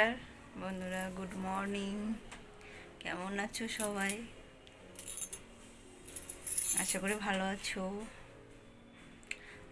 নমস্কার, বন্ধুরা good morning কেমন আছো সবাই? আশা করি ভালো আছো।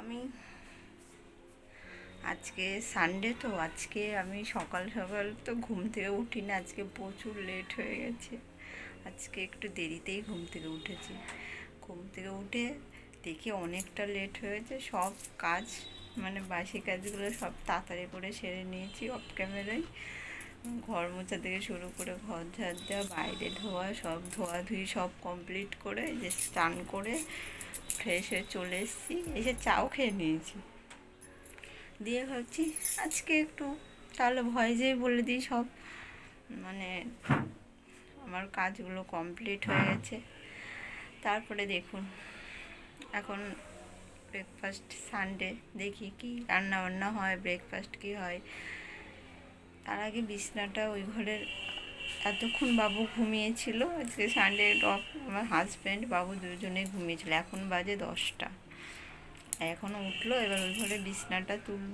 আমি আজকে সানডে তো, আজকে আমি সকাল সকাল তো ঘুম থেকে উঠি না, আজকে প্রচুর লেট হয়ে গেছে। আজকে একটু দেরিতেই ঘুম থেকে উঠেছি। ঘুম থেকে উঠে দেখি অনেকটা লেট হয়েছে সব কাজ মানে বাসি কাজগুলো সব তাড়াতাড়ি করে সেরে নিয়েছি অফ ক্যামেরায় ঘর মোছা থেকে শুরু করে ঘর ঝাড় দেওয়া, বাইরে ধোয়া, সব ধোয়াধুয়ি সব কমপ্লিট করে যে স্নান করে ফ্রেশ হয়ে চলে এসেছি। এসে চাও খেয়ে নিয়েছি। দিয়ে ভাবছি আজকে একটু তাহলে ভয়েসেই বলে দিই সব। মানে আমার কাজগুলো কমপ্লিট হয়ে গেছে। তারপরে দেখুন, এখন ব্রেকফাস্ট সানডে দেখি কি রান্না বান্না হয় ব্রেকফাস্ট কি হয়। তার আগে বিছনাটা ওই ঘরের, এতক্ষণ বাবু ঘুমিয়েছিল, আজকে সানডে ডক আমার হাজব্যান্ড বাবু দুজনে ঘুমিয়েছিল, এখন বাজে দশটা। এখনও উঠল, এবার ওই ঘরে বিছনাটা তুলব।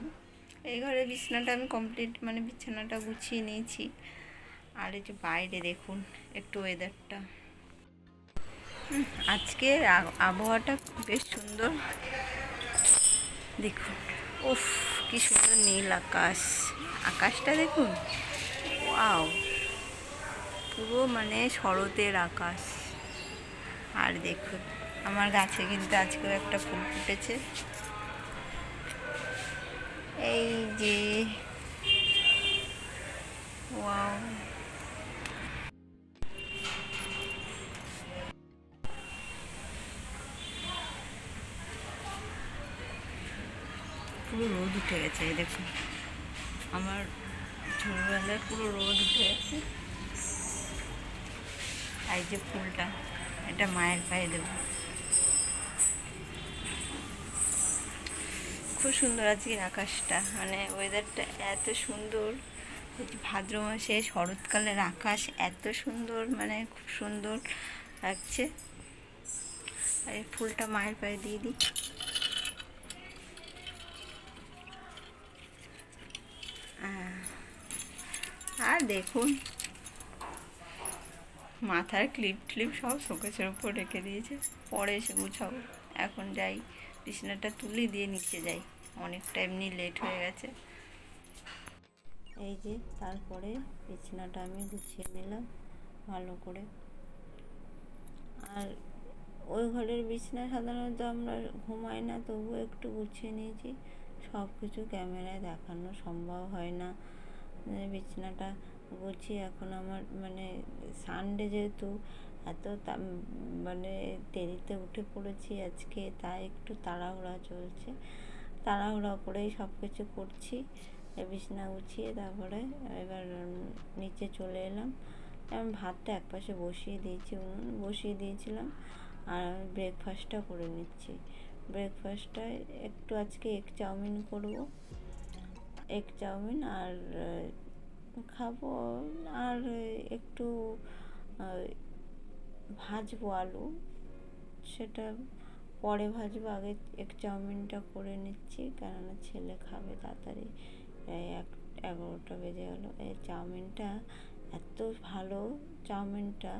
এই ঘরে বিছনাটা আমি কমপ্লিট মানে বিছানাটা গুছিয়ে নিয়েছি। আর এই যে বাইরে দেখুন, একটু ওয়েদারটা আজকে আবহাওয়াটা বেশ সুন্দর। দেখুন, উফ, কি সুন্দর নীল আকাশ। আকাশটা দেখুন, ওয়াও। পুরো মানে শরতের আকাশ। আর দেখুন, আমার গাছে কিন্তু আজকেও একটা ফুল ফুটেছে। এই যে উঠে গেছে, এই দেখুন। আমার ছোটবেলায় পুরো রোদ উঠে গেছে এই যে ফুলটা, এটা মায়ের পায়ে দেবো। খুব সুন্দর আজকে আকাশটা মানে ওয়েদারটা এত সুন্দর। ভাদ্র মাসে শরৎকালের আকাশ এত সুন্দর মানে খুব সুন্দর লাগছে। এই ফুলটা মায়ের পায়ে দিয়ে দিই। আর দেখুন, মাথার ক্লিপ ক্লিপ সব শোকেসের উপর রেখে দিয়েছে। পরে এসে গুছাবো এখন যাই, বিছানাটা তুলে দিয়ে নিচে যাই। অনেকটা এমনি লেট হয়ে গেছে। এই যে, তারপরে বিছানাটা আমি গুছিয়ে নিলাম ভালো করে। আর ওই ঘরের বিছানা সাধারণত আমরা ঘুমাই না, তবুও একটু গুছিয়ে নিয়েছি। সব কিছু ক্যামেরায় দেখানো সম্ভব হয় না। বিছানাটা গুছিয়ে এখন আমার মানে সানডে যেহেতু, এত মানে দেরিতে উঠে পড়েছি আজকে, তাই একটু তাড়াহুড়া চলছে। তাড়াহুড়া করেই সব কিছু করছি বিছানা গুছিয়ে তারপরে এবার নিচে চলে এলাম। আমি ভাতটা একপাশে বসিয়ে দিয়েছি উনুন, বসিয়ে দিয়েছিলাম আর আমি ব্রেকফাস্টটা করে নিচ্ছি। ব্রেকফাস্টটায় একটু আজকে এগ চাউমিন করব। এগ চাউমিন আর খাব আর একটু ভাজবো আলু। সেটা পরে ভাজবো, আগে এক চাউমিনটা করে নিচ্ছি, কেননা ছেলে খাবে তাড়াতাড়ি। এক, এগারোটা বেজে গেলো। এই চাউমিনটা এত ভালো চাউমিনটা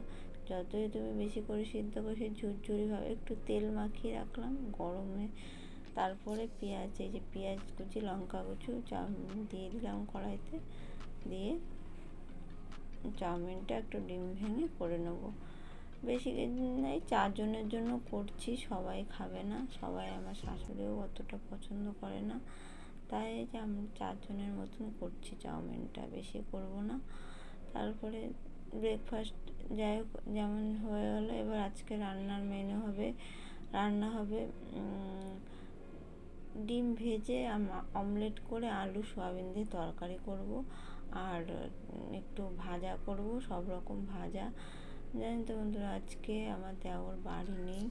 যতই তুমি বেশি করে সিদ্ধ করে সে ঝুরঝুরিভাবে একটু তেল মাখিয়ে রাখলাম, গরমে তারপরে পেঁয়াজ, এই যে পেঁয়াজ কুচি, লঙ্কা কুচু চাউমিন দিয়ে দিলাম কড়াইতে। দিয়ে চাউমিনটা একটু ডিম ভেঙে করে নেব। বেশি এই চারজনের জন্য করছি, সবাই খাবে না, সবাই আমার শাশুড়িও অতটা পছন্দ করে না। তাই যে আমি চারজনের মতন করছি চাউমিনটা, বেশি করব না। তারপরে ব্রেকফাস্ট যাই হোক, যেমন হয়ে গেলো, এবার আজকে রান্নার মেনু হবে, রান্না হবে ডিম ভেজে অমলেট করে আলু, সয়াবিন দিয়ে তরকারি করব। আর একটু ভাজা করব, সব রকম ভাজা। জানেন তো বন্ধুরা, আজকে আমার দেওর বাড়ি নেই।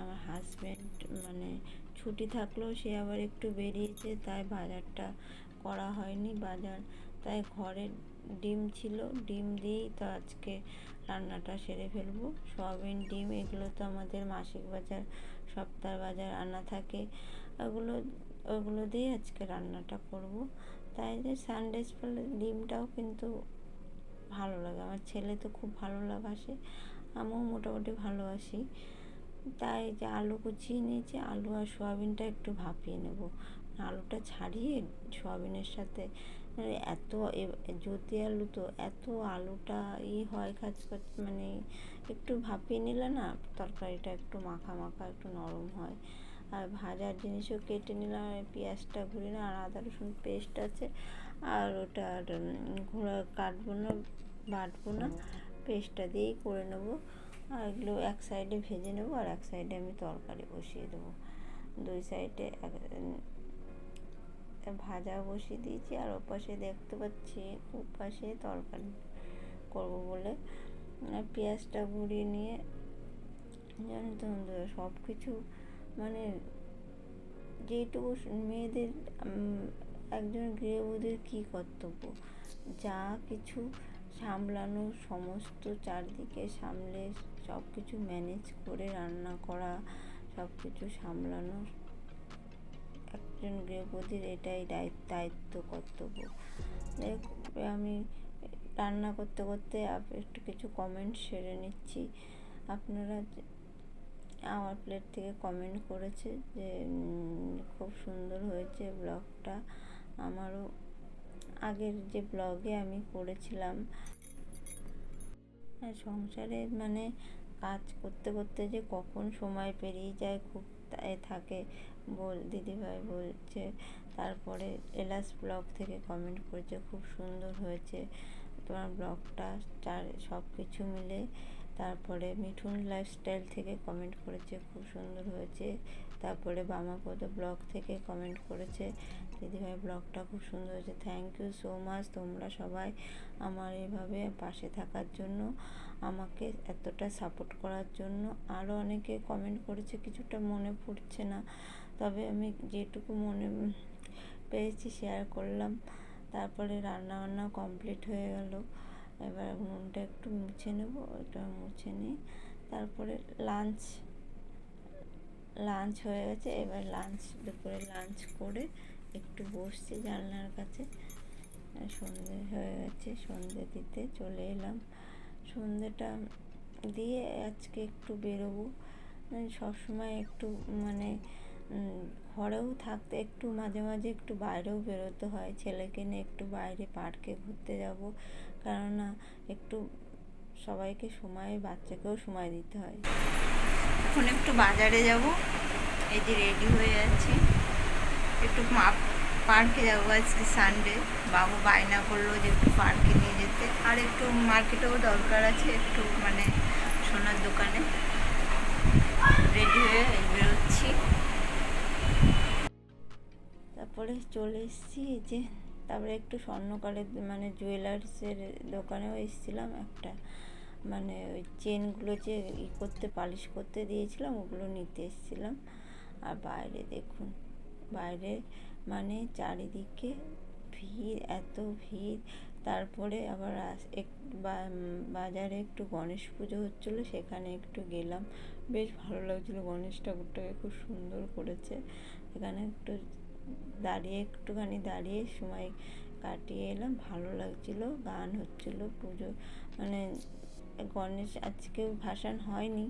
আমার হাজব্যান্ড মানে ছুটি থাকলেও সে আবার একটু বেরিয়েছে, তাই বাজারটা করা হয়নি বাজার। তাই ঘরে ডিম ছিল, ডিম দিয়েই তো আজকে রান্নাটা সেরে ফেলব। সয়াবিন, ডিম, এগুলো তো আমাদের মাসিক বাজার, সপ্তাহ বাজার আনা থাকে। ওগুলো ওগুলো দিয়ে আজকে রান্নাটা করব। তাই যে সানডেজ পেলে ডিমটাও কিন্তু ভালো লাগে। আমার ছেলে তো খুব ভালো লাগাসে আমিও মোটামুটি ভালোবাসি তাই যে আলু কুচিয়ে নিয়েছি, আলু আর সোয়াবিনটা একটু ভাপিয়ে নেব। আলুটা ছাড়িয়ে সোয়াবিনের সাথে মানে এত জ্যোতি আলু তো এত আলুটা ই হয় কাজ মানে একটু ভাপিয়ে নিলে না তরকারিটা একটু মাখা মাখা, একটু নরম হয়। আর ভাজার জিনিসও কেটে নিলাম আর পেঁয়াজটা ঘুরে না আর আদা, রসুন পেস্ট আছে। আর ওটা ঘোড়া কাটবো না, বাটবো না পেস্টটা দিয়েই করে নেব। আর এগুলো এক সাইডে ভেজে নেব, আর এক সাইডে আমি তরকারি বসিয়ে দেবো। দুই সাইডে ভাজা বসিয়ে দিয়েছি, আর ওপাশে দেখতে পাচ্ছি, ওপাশে তরকারি করব বলে। পেঁয়াজটা গুঁড়িয়ে নিয়ে, জানি তো সব কিছু মানে যেটুকু মেয়েদের একজন গৃহবধূর কী কর্তব্য? যা কিছু সামলানো, সমস্ত চারদিকে সামলে সব কিছু ম্যানেজ করে রান্না করা সব কিছু সামলানো, একজন গৃহবধূর এটাই দায়িত্ব কর্তব্য। আমি রান্না করতে করতে একটু কিছু কমেন্ট সেরে নিচ্ছি। আপনারা আমার প্লেট থেকে কমেন্ট করেছে যে খুব সুন্দর হয়েছে ব্লগটা। আমারও আগের যে ব্লগে আমি করেছিলাম। হ্যাঁ সংসারে মানে কাজ করতে করতে যে কখন সময় পেরিয়ে যায়, খুব তাই থাকে। বল, দিদিভাই বলছে, তারপরে এলাস ব্লগ থেকে কমেন্ট করেছে, খুব সুন্দর হয়েছে। তোমার ব্লগটা চার সব কিছু মিলে তারপরে মিঠুন লাইফস্টাইল থেকে কমেন্ট করেছে, খুব সুন্দর হয়েছে। তারপরে বামাপদ ব্লগ থেকে কমেন্ট করেছে, দিদিভাই ব্লগটা খুব সুন্দর হয়েছে। থ্যাংক ইউ সো মাচ তোমরা সবাই আমার এভাবে পাশে থাকার জন্য, আমাকে এতটা সাপোর্ট করার জন্য। আরও অনেকে কমেন্ট করেছে, কিছুটা মনে পড়ছে না, তবে আমি যেটুকু মনে পেয়েছি শেয়ার করলাম। তারপরে রান্না বান্না কমপ্লিট হয়ে গেল। এবার উনুনটা একটু মুছে নেব, ওটা মুছে নিয়ে তারপরে লাঞ্চ লাঞ্চ হয়ে গেছে। এবার লাঞ্চ দুপুরে লাঞ্চ করে একটু বসছি জানলার কাছে। সন্ধে হয়ে গেছে, সন্ধে দিতে চলে এলাম। সন্ধেটা দিয়ে আজকে একটু বেরোবো। সবসময় একটু মানে ঘরেও থাকতে একটু মাঝে মাঝে একটু বাইরেও বেরোতে হয়। ছেলেকে নিয়ে একটু বাইরে পার্কে ঘুরতে যাব। কেননা একটু সবাইকে সময় বাচ্চাকেও সময় দিতে হয়। এখন একটু বাজারে যাব। এই যে রেডি হয়ে যাচ্ছি একটু পার্কে যাব আজকে সানডে বাবু বায়না করল যে একটু পার্কে নিয়ে যেতে। আর একটু মার্কেটেও দরকার আছে একটু মানে সোনার দোকানে। রেডি হয়ে বেরোচ্ছি। তারপরে চলে এসেছি যে তারপরে একটু স্বর্ণকারের মানে জুয়েলার্সের দোকানেও এসেছিলাম একটা। মানে ওই চেনগুলো যে ই করতে, পালিশ করতে দিয়েছিলাম, ওগুলো নিতে এসেছিলাম। আর বাইরে দেখুন, বাইরে মানে চারিদিকে ভিড়, এত ভিড়। তারপরে আবার এক বাজারে একটু গণেশ পুজো হচ্ছিল, সেখানে একটু গেলাম। বেশ ভালো লাগছিল, গণেশ ঠাকুরটাকে খুব সুন্দর করেছে। এখানে একটু দাঁড়িয়ে, একটুখানি দাঁড়িয়ে সময় কাটিয়ে এলাম। ভালো লাগছিল, গান হচ্ছিল, পুজো মানে গণেশ আজকেও ভাসান হয়নি।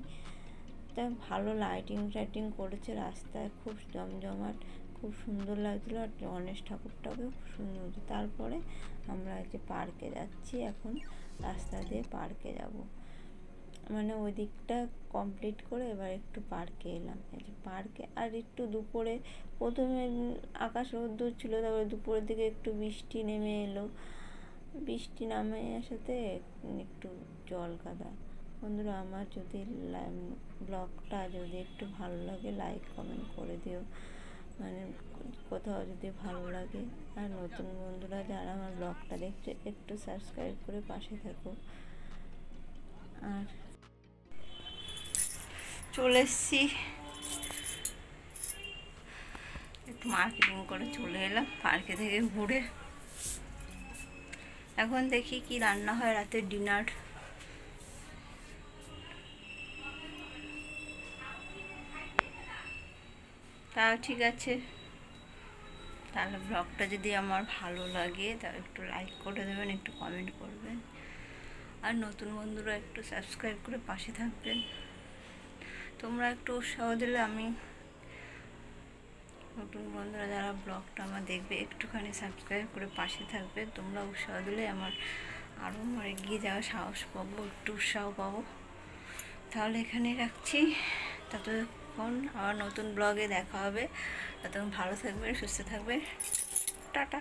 তা ভালো লাইটিং টাইটিং করেছে, রাস্তায় খুব জমজমাট, খুব সুন্দর লাগছিল। আর গণেশ ঠাকুরটাকেও খুব সুন্দর তারপরে আমরা যে পার্কে যাচ্ছি এখন, রাস্তা দিয়ে পার্কে যাব। মানে ওই দিকটা কমপ্লিট করে এবার একটু পার্কে এলাম। পার্কে আর একটু দুপুরে, প্রথমে আকাশ রোদ্দুর ছিল, তারপরে দুপুরের দিকে একটু বৃষ্টি নেমে এলো। বৃষ্টি নামে আসাতে একটু জল কাদা বন্ধুরা, আমার যদি ব্লগটা যদি একটু ভালো লাগে লাইক কমেন্ট করে দিও। মানে কোথাও যদি ভালো লাগে। আর নতুন বন্ধুরা, যারা আমার ব্লগটা দেখছে, একটু সাবস্ক্রাইব করে পাশে থাকো। আর চলে এসছি। একটু মার্কেটিং করে চলে এলাম পার্কে থেকে ঘুরে। এখন দেখি কি রান্না হয় রাতের ডিনার তাও ঠিক আছে। তাহলে ব্লগটা যদি আমার ভালো লাগে, তাহলে একটু লাইক করে দেবেন, একটু কমেন্ট করবেন। আর নতুন বন্ধুরা একটু সাবস্ক্রাইব করে পাশে থাকবেন। তোমরা একটু উৎসাহ দিলে আমি নতুন বন্ধুরা যারা ব্লগটা আমার দেখবে, একটুখানি সাবস্ক্রাইব করে পাশে থাকবে, তোমরা উৎসাহ দিলে আমার আরও আমার এগিয়ে যাওয়ার সাহস পাবো, একটু উৎসাহ পাবো। তাহলে এখানে রাখছি। ততক্ষণ আবার নতুন ব্লগে দেখা হবে। ততক্ষণ ভালো থাকবে, সুস্থ থাকবে। টাটা।